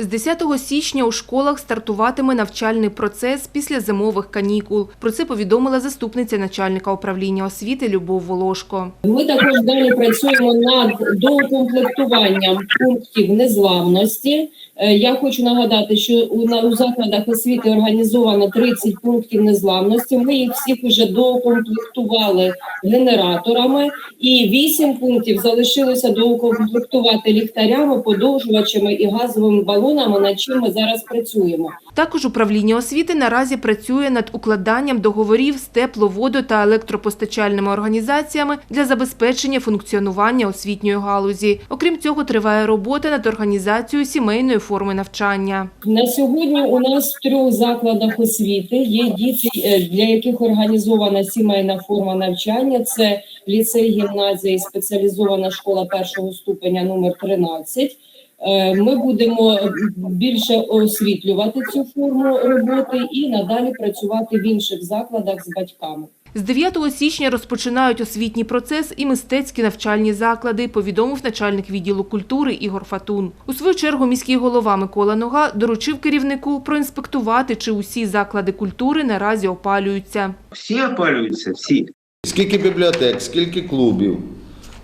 З 10 січня у школах стартуватиме навчальний процес після зимових канікул. Про це повідомила заступниця начальника управління освіти Любов Волошко. Ми також далі працюємо над доукомплектуванням пунктів незламності. Е, Я хочу нагадати, що у, закладах освіти організовано 30 пунктів незламності. Ми їх всіх вже доукомплектували генераторами, і 8 пунктів залишилося доукомплектувати ліхтарями, подовжувачами і газовими балонами, над чим ми зараз працюємо. Також управління освіти наразі працює над укладанням договорів з тепло-, водо- та електропостачальними організаціями для забезпечення функціонування освітньої галузі. Окрім цього, триває робота над організацією сімейної форми навчання. На сьогодні у нас в трьох закладах освіти є діти, е, для яких організована сімейна форма навчання. Це ліцей, гімназія і спеціалізована школа першого ступеня номер 13. Е, Ми будемо більше освітлювати цю форму роботи і надалі працювати в інших закладах з батьками. З 9 січня розпочинають освітній процес і мистецькі навчальні заклади, повідомив начальник відділу культури Ігор Фатун. У свою чергу міський голова Микола Нога доручив керівнику проінспектувати, чи усі заклади культури наразі опалюються. Всі опалюються, всі. Скільки бібліотек, скільки клубів.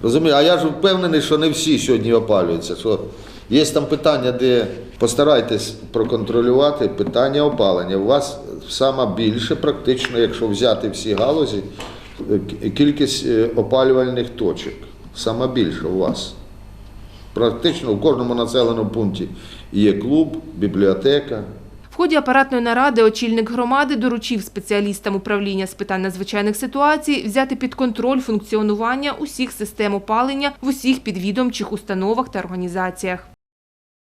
Розумію, а я ж впевнений, що не всі сьогодні опалюються. Що є там питання, де постарайтесь проконтролювати питання опалення. У вас саме більше, практично, якщо взяти всі галузі, кількість е, опалювальних точок. Саме більше у вас. Практично в кожному населеному пункті є клуб, бібліотека, В ході апаратної наради очільник громади доручив спеціалістам управління з питань надзвичайних ситуацій взяти під контроль функціонування усіх систем опалення в усіх підвідомчих установах та організаціях.